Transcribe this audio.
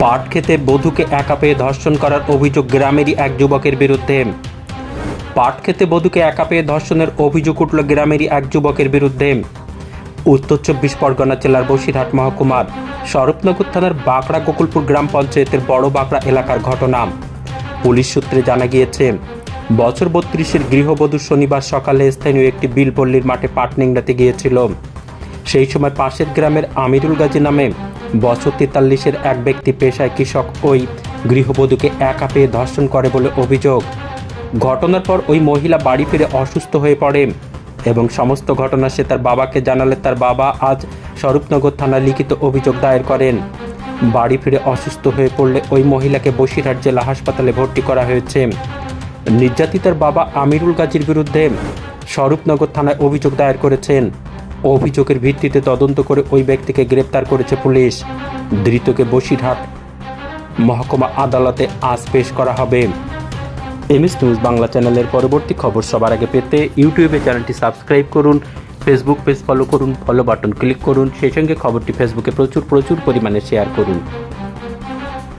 পাট খেতে বধূকে একা পেয়ে ধর্ষণ করার অভিযোগ গ্রামেরই এক যুবকের বিরুদ্ধে। পাট খেতে বধূকে একা পেয়ে ধর্ষণের অভিযোগ উঠল গ্রামেরই এক যুবকের বিরুদ্ধে। উত্তর চব্বিশ পরগনা জেলার বসিরহাট মহকুমার স্বরূপনগর থানার বাঁকড়া গোকুলপুর গ্রাম পঞ্চায়েতের বড় বাঁকড়া এলাকার ঘটনা। পুলিশ সূত্রে জানা গিয়েছে, বছর বত্রিশের গৃহবধূ শনিবার সকালে স্থানীয় একটি বিলপল্লির মাঠে পাট নিংড়াতে গিয়েছিল। সেই সময় পাশের গ্রামের আমিরুল গাজী নামে বছর তেতাল্লিশের এক ব্যক্তি পেশায় কৃষক ওই গৃহবধূকে একা পেয়ে ধর্ষণ করে বলে অভিযোগ। ঘটনার পর ওই মহিলা বাড়ি ফিরে অসুস্থ হয়ে পড়ে এবং সমস্ত ঘটনা সে তার বাবাকে জানালে তার বাবা আজ স্বরূপনগর থানায় লিখিত অভিযোগ দায়ের করেন। বাড়ি ফিরে অসুস্থ হয়ে পড়লে ওই মহিলাকে বসিরহাট জেলা হাসপাতালে ভর্তি করা হয়েছে। নির্যাতিতার বাবা আমিরুল গাজীর বিরুদ্ধে স্বরূপনগর থানায় অভিযোগ দায়ের করেছেন। অভিযোগের ভিত্তিতে তদন্ত করে ওই ব্যক্তিকে গ্রেপ্তার করেছে পুলিশ। ধৃতকে বসিরহাট মহকুমা আদালতে আজ পেশ করা হবে। এমএস নিউজ বাংলা চ্যানেলের পরবর্তী খবর সবার আগে পেতে ইউটিউবে চ্যানেলটি সাবস্ক্রাইব করুন, ফেসবুক পেজ ফলো করুন ফলো বাটন ক্লিক করুন, সেই সঙ্গে খবরটি ফেসবুকে প্রচুর প্রচুর পরিমাণে শেয়ার করুন।